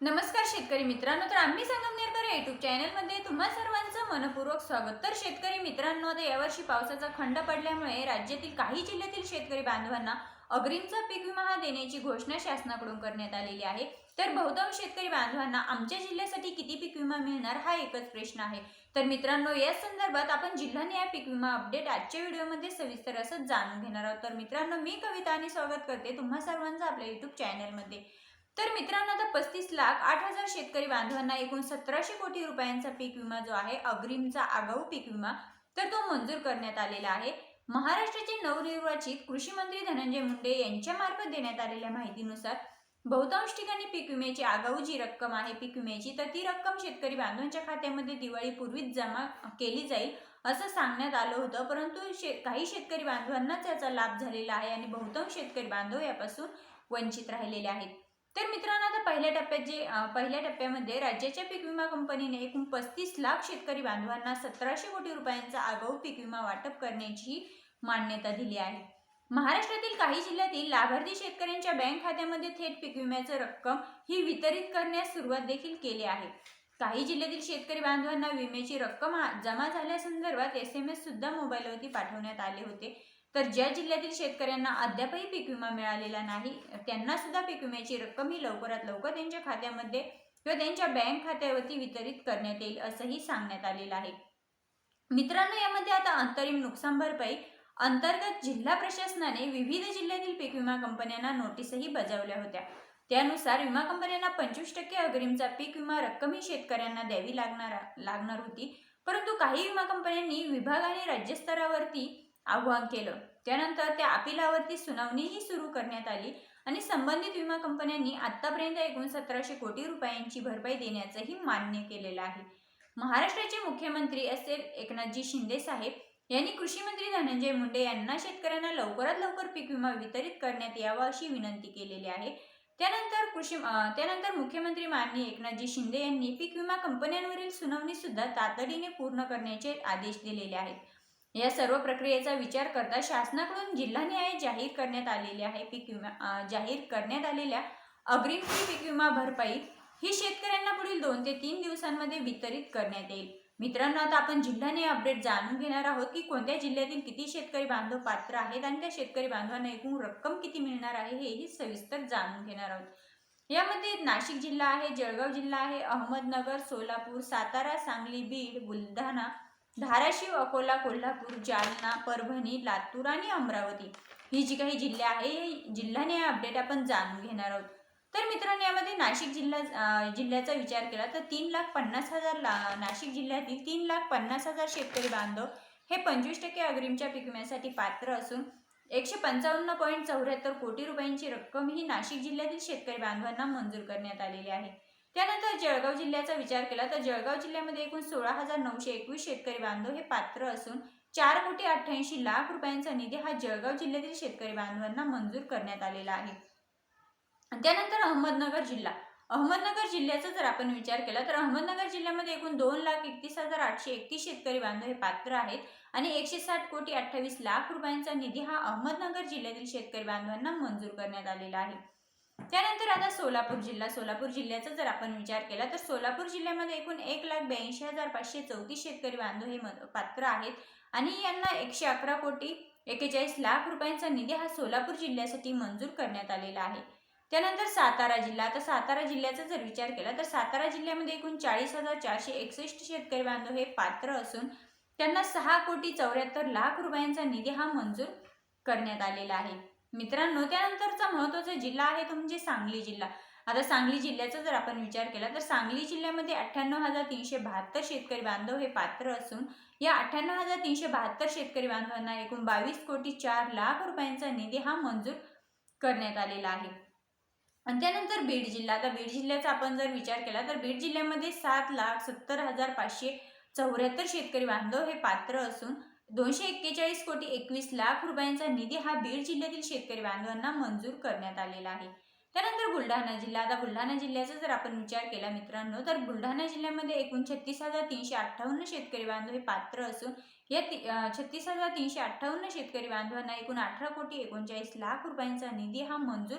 नमस्कार शेतकरी मित्रांनो तर आम्ही संगमनेरकर या युट्यूब चॅनलमध्ये तुम्हा सर्वांचं मनपूर्वक स्वागत. तर शेतकरी मित्रांनो आता यावर्षी पावसाचा खंड पडल्यामुळे राज्यातील काही जिल्ह्यातील शेतकरी बांधवांना अग्रिमचा पीक विमा हा देण्याची घोषणा शासनाकडून करण्यात आलेली आहे. तर बहुतांश शेतकरी बांधवांना आमच्या जिल्ह्यासाठी किती पीक विमा मिळणार हा एकच प्रश्न आहे. तर मित्रांनो या संदर्भात आपण जिल्हानिहाय पीक विमा अपडेट आजच्या व्हिडिओमध्ये सविस्तर असं जाणून घेणार आहोत. तर मित्रांनो मी कविता आणि स्वागत करते तुम्हा सर्वांचं आपल्या युट्यूब चॅनलमध्ये तर मित्रांनो आता पस्तीस लाख आठ हजार शेतकरी बांधवांना एकूण सतराशे कोटी रुपयांचा पीक विमा जो आहे अग्रिमचा आगाऊ पीक विमा तर तो मंजूर करण्यात आलेला आहे. महाराष्ट्राचे नवनिर्वाचित कृषी मंत्री धनंजय मुंडे यांच्या मार्फत देण्यात आलेल्या माहितीनुसार बहुतांश ठिकाणी पीक विम्याची आगाऊ जी रक्कम आहे पीक विम्याची तर ती रक्कम शेतकरी बांधवांच्या खात्यामध्ये दिवाळीपूर्वीच जमा केली जाईल असं सांगण्यात आलं होतं. परंतु शे काही शेतकरी बांधवांनाच याचा लाभ झालेला आहे आणि बहुतांश शेतकरी बांधव यापासून वंचित राहिलेले आहेत. तर मित्रांनो आता पहिल्या टप्प्यात जे पहिल्या टप्प्यामध्ये राज्याच्या पीक विमा कंपनीने एकूण पस्तीस लाख शेतकरी बांधवांना सतराशे कोटी रुपयांचा आगाऊ पीक विमा वाटप करण्याची मान्यता दिली आहे. महाराष्ट्रातील काही जिल्ह्यातील लाभार्थी शेतकऱ्यांच्या बँक खात्यामध्ये थेट पीक विम्याचं रक्कम ही वितरित करण्यास सुरुवात देखील केली आहे. काही जिल्ह्यातील शेतकरी बांधवांना विम्याची रक्कम जमा झाल्यासंदर्भात एस एम एस सुद्धा मोबाईलवरती पाठवण्यात आले होते. तर ज्या जिल्ह्यातील शेतकऱ्यांना अद्यापही पीक विमा मिळालेला नाही त्यांना सुद्धा पीक विम्याची रक्कम ही लवकरात लवकर त्यांच्या खात्यामध्ये किंवा त्यांच्या बँक खात्यावरती वितरित करण्यात येईल असंही सांगण्यात आलेलं आहे. मित्रांनो यामध्ये आता अंतरिम नुकसान भरपाई अंतर्गत जिल्हा प्रशासनाने विविध जिल्ह्यातील पीक विमा कंपन्यांना नोटीसही बजावल्या होत्या. त्यानुसार विमा कंपन्यांना पंचवीस टक्के अग्रिमचा पीक विमा रक्कमही शेतकऱ्यांना द्यावी लागणार लागणार होती. परंतु काही विमा कंपन्यांनी विभाग आणि राज्यस्तरावरती आव्हान केलं. त्यानंतर त्या अपिलावरती सुनावणीही सुरू करण्यात आली आणि संबंधित विमा कंपन्यांनी आतापर्यंत एकूण सतराशे कोटी रुपयांची भरपाई देण्याचंही मान्य केलेलं आहे. महाराष्ट्राचे मुख्यमंत्री असेल एकनाथजी शिंदे साहेब यांनी कृषी मंत्री धनंजय मुंडे यांना शेतकऱ्यांना लवकरात लवकर पीक विमा वितरित करण्यात यावा अशी विनंती केलेली आहे. त्यानंतर कृषी त्यानंतर मुख्यमंत्री माननीय एकनाथजी शिंदे यांनी पीक विमा कंपन्यांवरील सुनावणी सुद्धा तातडीने पूर्ण करण्याचे आदेश दिलेले आहेत. या सर्व प्रक्रियेचा विचार करता शासनाकडून जिल्हानिहाय जाहीर करण्यात आलेले आहे. पीक विमा जाहीर करण्यात आलेल्या अग्रिम पीक विमा भरपाई ही शेतकऱ्यांना पुढील दोन ते तीन दिवसांमध्ये वितरित करण्यात येईल. मित्रांनो आता आपण जिल्ह्याने अपडेट जाणून घेणार आहोत की कोणत्या जिल्ह्यातील किती शेतकरी बांधव पात्र आहेत आणि त्या शेतकरी बांधवांना एकूण रक्कम किती मिळणार आहे हेही सविस्तर जाणून घेणार आहोत. यामध्ये नाशिक जिल्हा आहे जळगाव जिल्हा आहे अहमदनगर सोलापूर सातारा सांगली बीड बुलढाणा धाराशिव अकोला कोल्हापूर जालना परभणी लातूर आणि अमरावती ही जी काही जिल्हे आहे हे जिल्ह्याने अपडेट आपण जाणून घेणार आहोत. तर मित्रांनो यामध्ये नाशिक जिल्हा जिल्ह्याचा विचार केला तर तीन लाख पन्नास हजार ला नाशिक जिल्ह्यातील तीन लाख पन्नास हजार शेतकरी बांधव हे पंचवीस टक्के अग्रिमच्या पीक विम्यासाठी पात्र असून एकशे पंचावन्न पॉईंट चौऱ्याहत्तर कोटी रुपयांची रक्कम ही नाशिक जिल्ह्यातील शेतकरी बांधवांना मंजूर करण्यात आलेली आहे. त्यानंतर जळगाव जिल्ह्याचा विचार केला तर जळगाव जिल्ह्यामध्ये एकूण सोळा हजार नऊशे एकवीस शेतकरी बांधव हे पात्र असून चार कोटी अठ्ठ्याऐंशी लाख रुपयांचा निधी हा जळगाव जिल्ह्यातील शेतकरी बांधवांना मंजूर करण्यात आलेला आहे. त्यानंतर अहमदनगर जिल्हा. अहमदनगर जिल्ह्याचा जर आपण विचार केला तर अहमदनगर जिल्ह्यामध्ये एकूण दोन लाख एकतीस हजार आठशे एकतीस शेतकरी बांधव हे पात्र आहेत आणि एकशे साठ कोटी अठ्ठावीस लाख रुपयांचा निधी हा अहमदनगर जिल्ह्यातील शेतकरी बांधवांना मंजूर करण्यात आलेला आहे. त्यानंतर आता सोलापूर जिल्हा. सोलापूर जिल्ह्याचा जर आपण विचार केला तर सोलापूर जिल्ह्यामध्ये एकूण एक लाख ब्याऐंशी हजार पाचशे चौतीस शेतकरी बांधव हे पात्र आहेत. आणि यांना एकशे अकरा कोटी एकेचाळीस लाख रुपयांचा निधी हा सोलापूर जिल्ह्यासाठी मंजूर करण्यात आलेला आहे. त्यानंतर सातारा जिल्हा. आता सातारा जिल्ह्याचा जर विचार केला तर सातारा जिल्ह्यामध्ये एकूण चाळीस हजार चारशे एकसष्ट शेतकरी बांधव हे पात्र असून त्यांना सहा कोटी चौऱ्याहत्तर लाख रुपयांचा निधी हा मंजूर करण्यात आलेला आहे. मित्रांनो त्यानंतरचा महत्त्वाचा जिल्हा आहे तो म्हणजे सांगली जिल्हा. आता सांगली जिल्ह्याचा जर आपण विचार केला तर सांगली जिल्ह्यामध्ये अठ्ठ्याण्णव हजार तीनशे बहात्तर शेतकरी बांधव हे पात्र असून या अठ्ठ्याण्णव हजार तीनशे बहात्तर शेतकरी बांधवांना एकूण बावीस कोटी चार लाख रुपयांचा निधी हा मंजूर करण्यात आलेला आहे. आणि त्यानंतर बीड जिल्हा. आता बीड जिल्ह्याचा आपण जर विचार केला तर बीड जिल्ह्यामध्ये सात लाख सत्तर हजार पाचशे चौऱ्याहत्तर शेतकरी बांधव हे पात्र असून दोनशे एक्केचाळीस कोटी एकवीस लाख रुपयांचा निधी हा बीड जिल्ह्यातील शेतकरी बांधवांना मंजूर करण्यात आलेला आहे. त्यानंतर बुलढाणा जिल्हा आता बुलढाणा जिल्ह्याचा जर आपण विचार केला मित्रांनो तर बुलढाणा जिल्ह्यामध्ये एकूण छत्तीस हजार तीनशे अठ्ठावन्न शेतकरी बांधव हे पात्र असून या छत्तीस हजार तीनशे अठ्ठावन्न शेतकरी बांधवांना एकूण अठरा कोटी एकोणचाळीस लाख रुपयांचा निधी हा मंजूर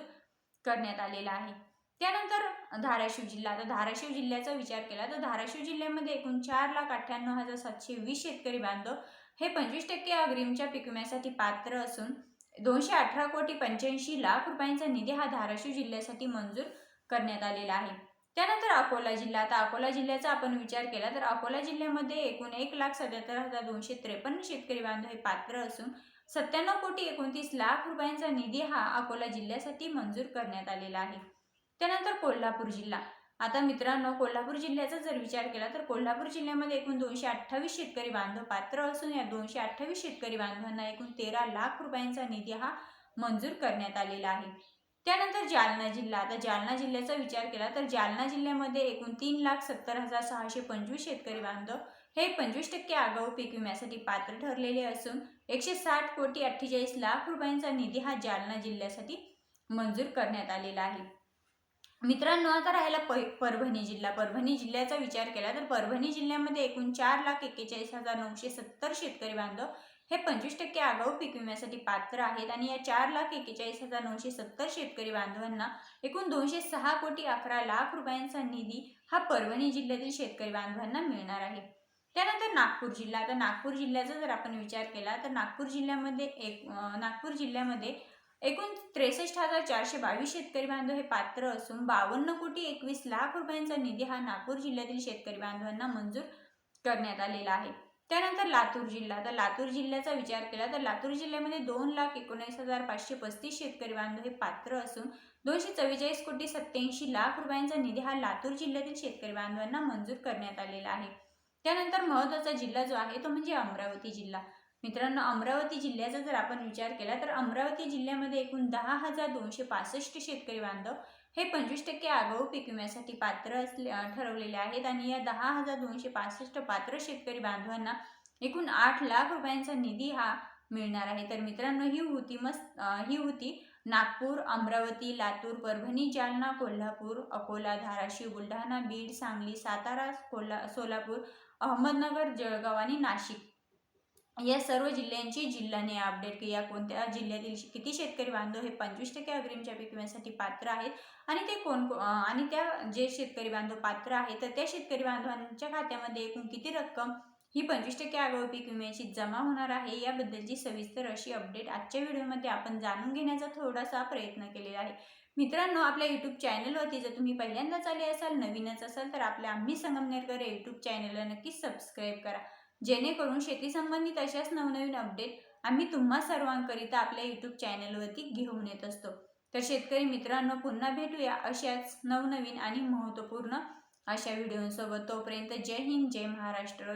करण्यात आलेला आहे. त्यानंतर धाराशिव जिल्हा. आता धाराशिव जिल्ह्याचा विचार केला तर धाराशिव जिल्ह्यामध्ये एकूण चार लाख अठ्ठ्याण्णव हजार सातशे वीस शेतकरी बांधव हे पंचवीस टक्के अग्रिमच्या पीक विम्यासाठी पात्र असून दोनशे अठरा कोटी पंच्याऐंशी लाख रुपयांचा निधी हा धाराशिव जिल्ह्यासाठी मंजूर करण्यात आलेला आहे. त्यानंतर अकोला जिल्हा. आता अकोला जिल्ह्याचा आपण विचार केला तर अकोला जिल्ह्यामध्ये एकूण एक लाख सत्याहत्तर हजार दोनशे त्रेपन्न शेतकरी बांधव हे पात्र असून सत्त्याण्णव कोटी एकोणतीस लाख रुपयांचा निधी हा अकोला जिल्ह्यासाठी मंजूर करण्यात आलेला आहे. त्यानंतर कोल्हापूर जिल्हा. आता मित्रांनो कोल्हापूर जिल्ह्याचा जर विचार केला तर कोल्हापूर जिल्ह्यामध्ये एकूण दोनशे अठ्ठावीस शेतकरी बांधव पात्र असून या दोनशे अठ्ठावीस शेतकरी बांधवांना एकूण तेरा लाख रुपयांचा निधी हा मंजूर करण्यात आलेला आहे. त्यानंतर जालना जिल्हा. आता जालना जिल्ह्याचा विचार केला तर जालना जिल्ह्यामध्ये एकूण तीन लाख सत्तर हजार सहाशे पंचवीस शेतकरी बांधव हे पंचवीस टक्के आगाऊ पीक विम्यासाठी पात्र ठरलेले असून एकशे साठ कोटी अठ्ठेचाळीस लाख रुपयांचा निधी हा जालना जिल्ह्यासाठी मंजूर करण्यात आलेला आहे. मित्रांनो आता राहिला प परभणी जिल्हा. परभणी जिल्ह्याचा विचार केला तर परभणी जिल्ह्यामध्ये एकूण चार लाख एक्केचाळीस हजार नऊशे सत्तर शेतकरी बांधव हे पंचवीस टक्के आगाऊ पीक विम्यासाठी पात्र आहेत आणि या चार लाख एक्केचाळीस हजार नऊशे सत्तर शेतकरी बांधवांना एकूण दोनशे सहा कोटी अकरा लाख रुपयांचा निधी हा परभणी जिल्ह्यातील शेतकरी बांधवांना मिळणार आहे. त्यानंतर नागपूर जिल्हा. आता नागपूर जिल्ह्याचा जर आपण विचार केला तर नागपूर जिल्ह्यामध्ये एक नागपूर जिल्ह्यामध्ये एकूण त्रेसष्ट हजार चारशे बावीस शेतकरी बांधव हे पात्र असून बावन्न कोटी एकवीस लाख रुपयांचा निधी हा नागपूर जिल्ह्यातील शेतकरी बांधवांना मंजूर करण्यात आलेला आहे. त्यानंतर लातूर जिल्हा. तर लातूर जिल्ह्याचा विचार केला तर लातूर जिल्ह्यामध्ये दोन लाख एकोणीस हजार पाचशे पस्तीस शेतकरी बांधव हे पात्र असून दोनशे चव्वेचाळीस कोटी सत्याऐंशी लाख रुपयांचा निधी हा लातूर जिल्ह्यातील शेतकरी बांधवांना मंजूर करण्यात आलेला आहे. त्यानंतर महत्त्वाचा जिल्हा जो आहे तो म्हणजे अमरावती जिल्हा. मित्रांनो अमरावती जिल्ह्याचा जर आपण विचार केला तर अमरावती जिल्ह्यामध्ये एकूण दहा हजार दोनशे पासष्ट शेतकरी बांधव हे पंचवीस टक्के आगाऊ पीक विम्यासाठी पात्र असले ठरवलेले आहेत. आणि या दहा हजार दोनशे पासष्ट पात्र शेतकरी बांधवांना एकूण आठ लाख रुपयांचा निधी हा मिळणार आहे. तर मित्रांनो ही होती मस्त ही होती नागपूर अमरावती लातूर परभणी जालना कोल्हापूर अकोला धाराशिव बुलढाणा बीड सांगली सातारा कोल्हा सोलापूर अहमदनगर जळगाव आणि नाशिक. या सर्व जिल्ह्यांची जिल्ह्याने अपडेट की या कोणत्या जिल्ह्यातील किती शेतकरी बांधव हे पंचवीस टक्के अग्रिमच्या पीक विम्यासाठी पात्र आहेत? आणि ते कोण आणि त्या जे शेतकरी बांधव पात्र आहेत तर त्या शेतकरी बांधवांच्या खात्यामध्ये एकूण किती रक्कम ही पंचवीस टक्के आगाऊ पीक विम्याची जमा होणार आहे? याबद्दलची सविस्तर अशी अपडेट आजच्या व्हिडिओमध्ये आपण जाणून घेण्याचा थोडासा प्रयत्न केलेला आहे. मित्रांनो आपल्या यूट्यूब चॅनलवरती जर तुम्ही पहिल्यांदाच आले असाल नवीनच असाल तर आपल्या आम्ही संगमनेरकर यूट्यूब चॅनलला नक्कीच सबस्क्राईब करा. जेणेकरून शेती संबंधित अशाच नवनवीन अपडेट आम्ही तुम्हा सर्वांकरिता आपल्या यूट्यूब चॅनलवरती घेऊन येत असतो. तर शेतकरी मित्रांनो पुन्हा भेटूया अशाच नवनवीन आणि महत्त्वपूर्ण अशा व्हिडिओंसोबत तोपर्यंत जय हिंद जय महाराष्ट्र.